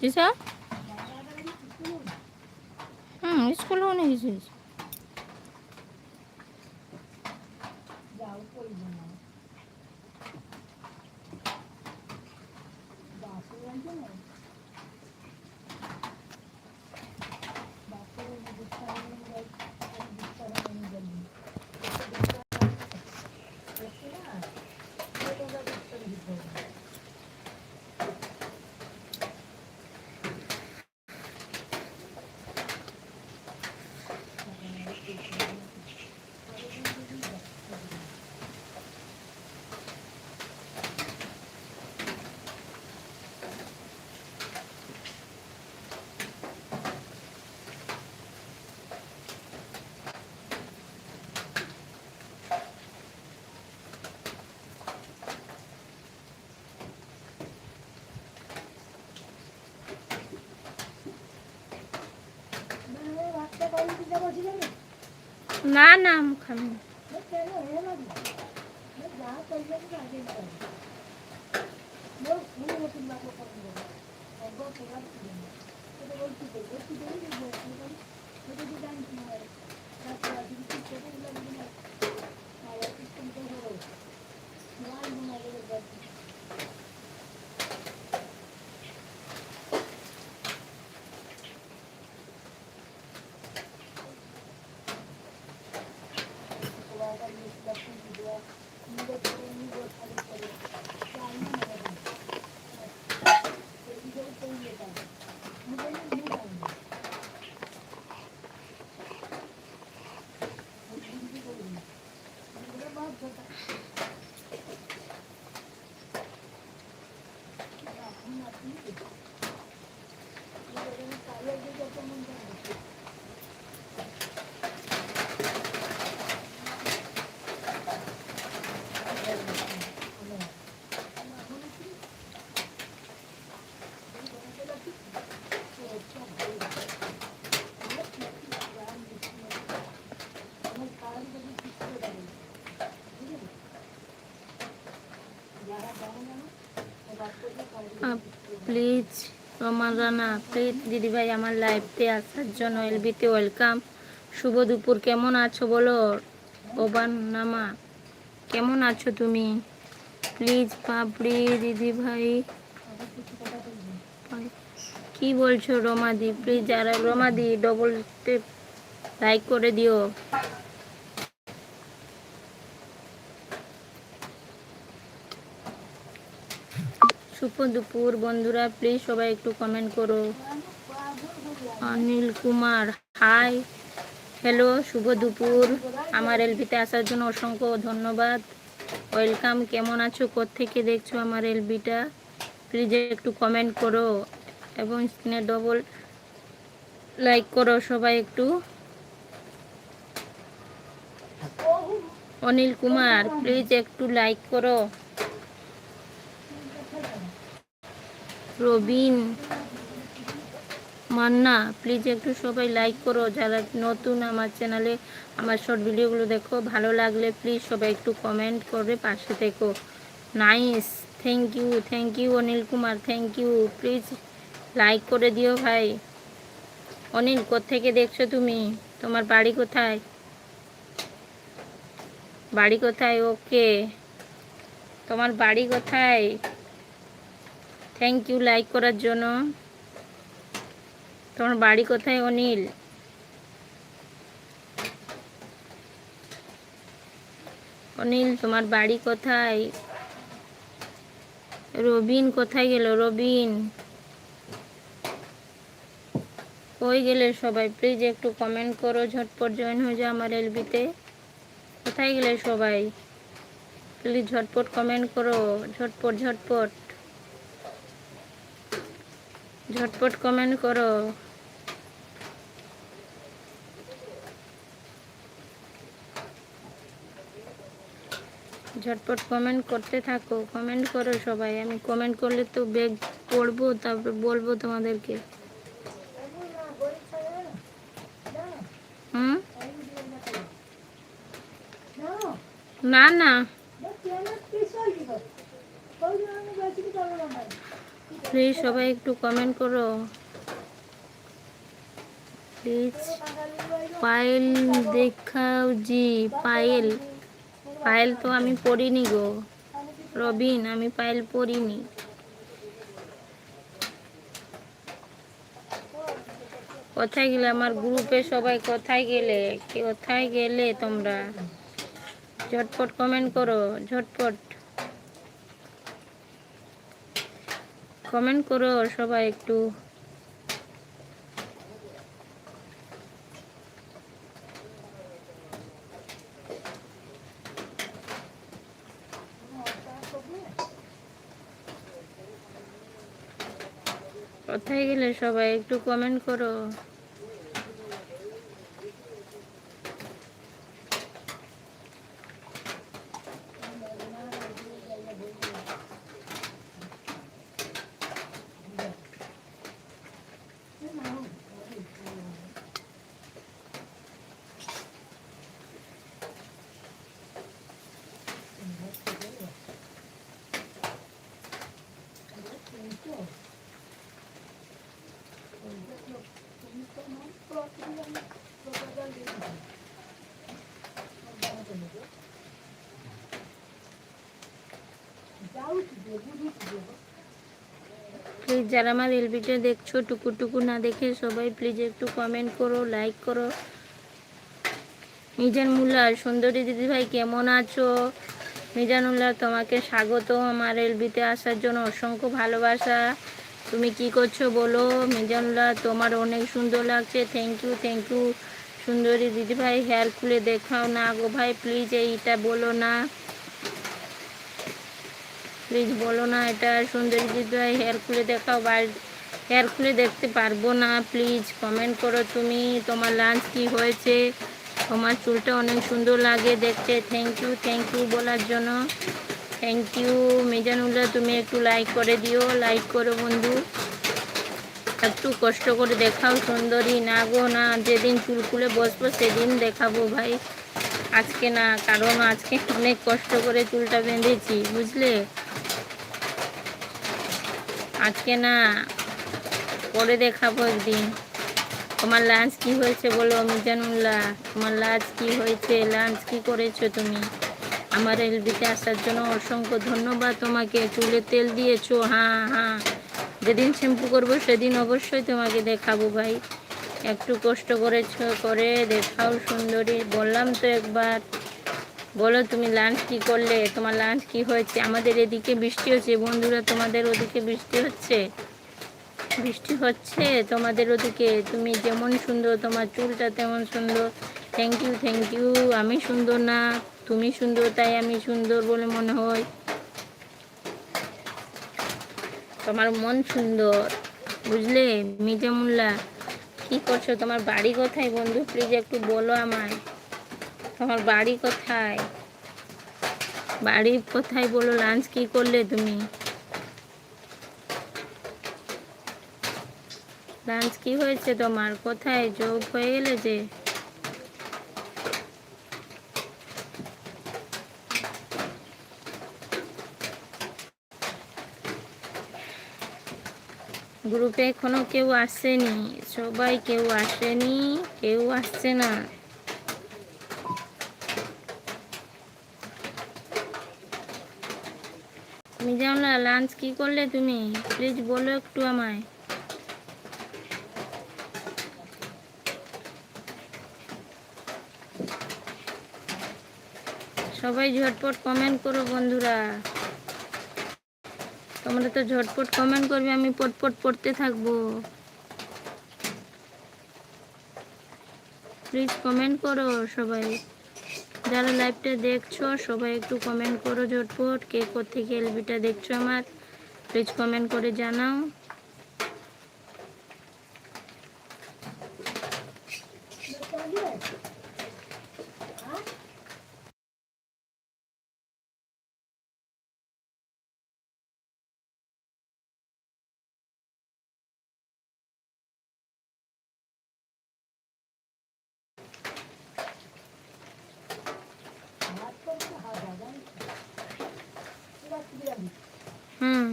দিছা হুম স্কুল হোনে গেছিস না না আমি খাব না। প্লিজ রমান রানা প্লিজ, দিদিভাই আমার লাইভতে আসার জন্য এলবিতে ওয়েলকাম শুভ দুপুর, কেমন আছো বলো? ওবান নামা, কেমন আছো তুমি? প্লিজ, পাপড়ি, দিদিভাই। কি বলছো রমাদি? প্লিজ আর রমাদি ডবল টেপ লাইক করে দিও। শুভ দুপুর বন্ধুরা প্লিজ সবাই একটু কমেন্ট করো। অনিল কুমার হাই হ্যালো শুভ দুপুর আমার এলবিতে আসার জন্য অসংখ্য ধন্যবাদ। ওয়েলকাম কেমন আছো? থেকে দেখছ আমার এলবিটা? প্লিজ একটু কমেন্ট করো এবং স্ক্রিনে ডবল লাইক করো সবাই একটু। অনিল কুমার প্লিজ একটু লাইক করো। রবিন মান্না প্লিজ একটু সবাই লাইক করো। যারা নতুন আমার চ্যানেলে আমার শর্ট ভিডিওগুলো দেখো, ভালো লাগলে প্লিজ সবাই একটু কমেন্ট করে পাশে থেকো। Nice thank you thank you Anil Kumar thank you please like করে দিও ভাই। অনিল, কোত্থেকে দেখছ তুমি? তোমার বাড়ি কোথায়? বাড়ি কোথায়? ওকে তোমার বাড়ি কোথায়? থ্যাংক ইউ লাইক করার জন্য। তোমার বাড়ি কোথায়, অনিল? অনিল, তোমার বাড়ি কোথায়? রবিন কোথায় গেল? রবিন। কই গেলে সবাই? প্লিজ একটু কমেন্ট করো, ঝটপট জয়েন হয়ে যাও আমার এলবিতে। কোথায় গেলে সবাই? প্লিজ ঝটপট কমেন্ট করো, ঝটপট ঝটপট। ঝটপট কমেন্ট করো। ঝটপট কমেন্ট করতে থাকো কমেন্ট করো সবাই। আমি কমেন্ট করলে তো বেগ পড়ব তারপর বলব তোমাদেরকে। হুম? না না। প্লিজ সবাই একটু কমেন্ট করো। প্লিজ পায়েল দেখাও জি পায়েল পায়েল তো আমি পড়িনি গো। রবিন, আমি পায়েল পড়িনি। কোথায় গেলে? আমার গ্রুপে সবাই কোথায় গেলে? কোথায় গেলে তোমরা? ঝটপট কমেন্ট করো, ঝটপট। কমেন্ট করো সবাই একটু কোথায় গেলে সবাই একটু কমেন্ট করো? প্লিজ যারা আমার এলবিটা দেখছ টুকু টুকু না দেখে সবাই প্লিজ একটু কমেন্ট করো লাইক করো। মিজানুল্লাহ, সুন্দরী দিদিভাই কেমন আছো? মিজানুল্লাহ, তোমাকে স্বাগত আমার এলবিতে আসার জন্য। অসংখ্য ভালোবাসা। তুমি কি করছ বলো? মিজানুল্লাহ তোমার অনেক সুন্দর লাগছে। থ্যাংক ইউ থ্যাংক ইউ সুন্দরী দিদিভাই হেয়ার খুলে দেখাও না গো ভাই। প্লিজ এইটা বলো না। প্লিজ বলো না এটা। সুন্দরী দিদিভাই হেয়ার খুলে দেখাও। বাড়ি হেয়ার খুলে দেখতে পারব না? প্লিজ কমেন্ট করো তুমি। তোমার লাঞ্চ কি হয়েছে? তোমার চুলটা অনেক সুন্দর লাগে দেখতে। থ্যাংক ইউ থ্যাংক ইউ বলার জন্য। থ্যাংক ইউ মিজানুল্লাহ তুমি একটু লাইক করে দিও লাইক করো বন্ধু। একটু কষ্ট করে দেখাও সুন্দরী। না গো, না, যেদিন চুল খুলে বসবো সেদিন দেখাবো ভাই। আজকে না, কারণ আজকে অনেক কষ্ট করে চুলটা বেঁধেছি, বুঝলে? আজকে না, পরে দেখাবো একদিন। তোমার লাঞ্চ কি হয়েছে বলো, মিজানুল্লাহ? তোমার লাঞ্চ কি হয়েছে? লাঞ্চ কি করেছ তুমি? আমার এলবিতে আসার জন্য অসংখ্য ধন্যবাদ। তোমাকে চুলে তেল দিয়েছ। হ্যাঁ হ্যাঁ। যেদিন শ্যাম্পু করব, সেদিন অবশ্যই তোমাকে দেখাবো ভাই। একটু কষ্ট করেছ, করে দেখাও সুন্দরী। বললাম তো একবার। বলো তুমি লাঞ্চ কি করলে? তোমার লাঞ্চ কি হয়েছে? আমাদের এদিকে বৃষ্টি হচ্ছে। বন্ধুরা, তোমাদের ওদিকে বৃষ্টি হচ্ছে? বৃষ্টি হচ্ছে তোমাদের ওদিকে? তুমি যেমন সুন্দর, তোমার চুলটা তেমন সুন্দর। থ্যাংক ইউ থ্যাংক ইউ আমি সুন্দর না। তুমি সুন্দর, তাই আমি সুন্দর বলে মনে হয়। তোমার মন সুন্দর, বুঝলে? মিজামুল্লা কি করছ? তোমার বাড়ি কোথায় বন্ধু? প্লিজ একটু বলো আমায়। তোমার বাড়ি কোথায়? বাড়ি কোথায় বলো? লাঞ্চ কি করলে তুমি? লাঞ্চ কি হয়েছে তোমার? কোথায়? জব হয়ে গেলে যে। গ্রুপে এখনও কেউ আসেনি। সবাই কেউ আসেনি, কেউ আসছে না। মিজাউল্লাহ লাঞ্চ কি করলে তুমি? প্লিজ বলো একটু আমায়। সবাই ঝটপট কমেন্ট করো বন্ধুরা। তোমরা তো ঝটপট কমেন্ট করবে, আমি পটপট পড়তে থাকব। প্লিজ কমেন্ট করো সবাই। যারা লাইভটা দেখছ, সবাই একটু কমেন্ট করো ঝটপট, কে কোথেকে এলবিটা দেখছ আমার। প্লিজ কমেন্ট করে জানাও। এরকম হুম।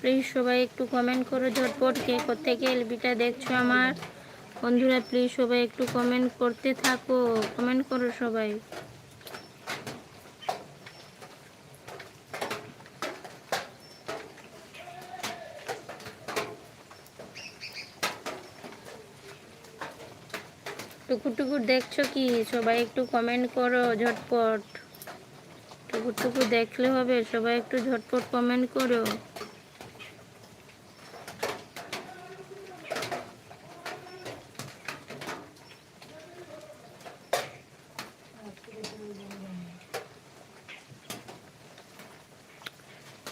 প্লিজ সবাই একটু কমেন্ট করো ঝটপট, কে কোথেকে এলবিটা দেখছ আমার? বন্ধুরা প্লিজ সবাই একটু কমেন্ট করতে থাকো কমেন্ট করো সবাই। টুকুর টুকুর দেখছ কি? সবাই একটু কমেন্ট করো, ঝটপট। টুকুর টুকুর দেখলে হবে, সবাই একটু ঝটপট কমেন্ট করো।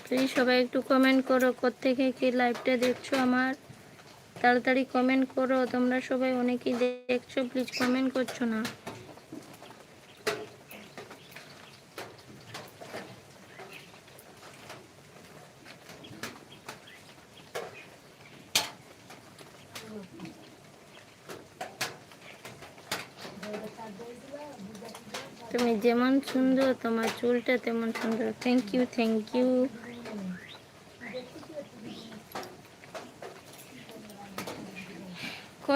প্লিজ সবাই একটু কমেন্ট করো, কোত্থেকে কি লাইভটা দেখছ আমার? তাড়াতাড়ি কমেন্ট করো, তোমরা সবাই অনেকেই দেখছ প্লিজ কমেন্ট করছ না। তুমি যেমন সুন্দর, তোমার চুলটা তেমন সুন্দর। থ্যাংক ইউ থ্যাংক ইউ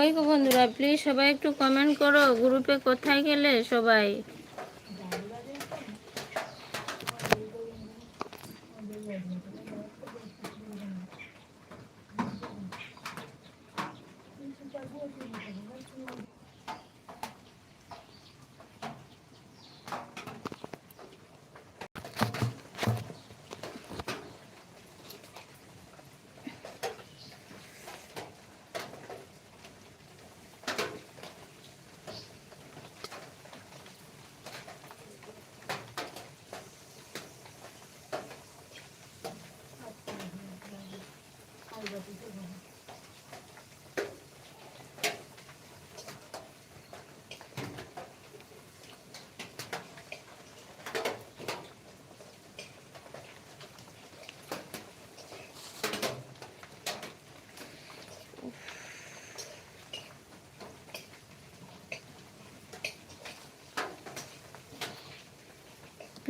কই গো বন্ধুরা? প্লিজ সবাই একটু কমেন্ট করো। গ্রুপে কোথায় গেলে সবাই?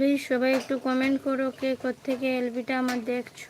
প্লিজ সবাই একটু কমেন্ট করো কে কোথেকে এলবিটা আমার দেখছ।